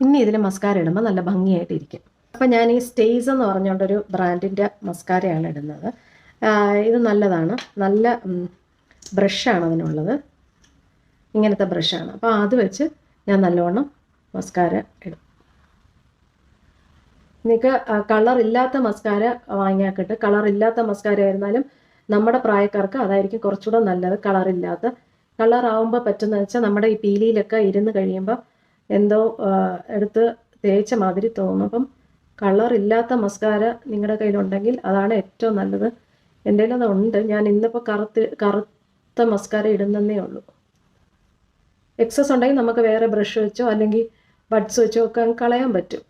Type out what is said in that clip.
ഇനി ഇതിൽ മസ്കാര ഇടുമ്പോൾ നല്ല ഭംഗിയായിട്ട് ഇരിക്കും അപ്പം ഞാൻ ഈ സ്റ്റേസ് എന്ന് പറഞ്ഞുകൊണ്ടൊരു ബ്രാൻഡിന്റെ മസ്കാരയാണ് ഇടുന്നത്. ഇത് നല്ലതാണ്. നല്ല ബ്രഷാണ് അതിനുള്ളത്. ഇങ്ങനത്തെ ബ്രഷാണ് അപ്പോൾ അത് വെച്ച് ഞാൻ നല്ലവണ്ണം മസ്കാര ഇടും. നിങ്ങൾക്ക് കളർ ഇല്ലാത്ത മസ്കാര വാങ്ങിയാക്കിട്ട് കളർ ഇല്ലാത്ത മസ്കാര ആയിരുന്നാലും നമ്മുടെ പ്രായക്കാർക്ക് അതായിരിക്കും കുറച്ചുകൂടെ നല്ലത് കളറില്ലാത്ത കളറാവുമ്പോൾ പറ്റുന്ന വെച്ചാൽ നമ്മുടെ ഈ പീലിയിലൊക്കെ ഇരുന്ന് കഴിയുമ്പോൾ എന്തോ എടുത്ത് തേച്ച മാതിരി തോന്നും. അപ്പം കളർ ഇല്ലാത്ത മസ്കാര നിങ്ങളുടെ കയ്യിലുണ്ടെങ്കിൽ അതാണ് ഏറ്റവും നല്ലത്. എന്റെ അതുണ്ട്. ഞാൻ ഇന്നിപ്പോൾ കറുത്ത് കറുത്ത മസ്കാര ഇടുന്നതേ ഉള്ളൂ. എക്സസ് ഉണ്ടെങ്കിൽ നമുക്ക് വേറെ ബ്രഷ് വെച്ചോ അല്ലെങ്കിൽ ബഡ്സ് വെച്ചോ ഒക്കെ കളയാൻ പറ്റും.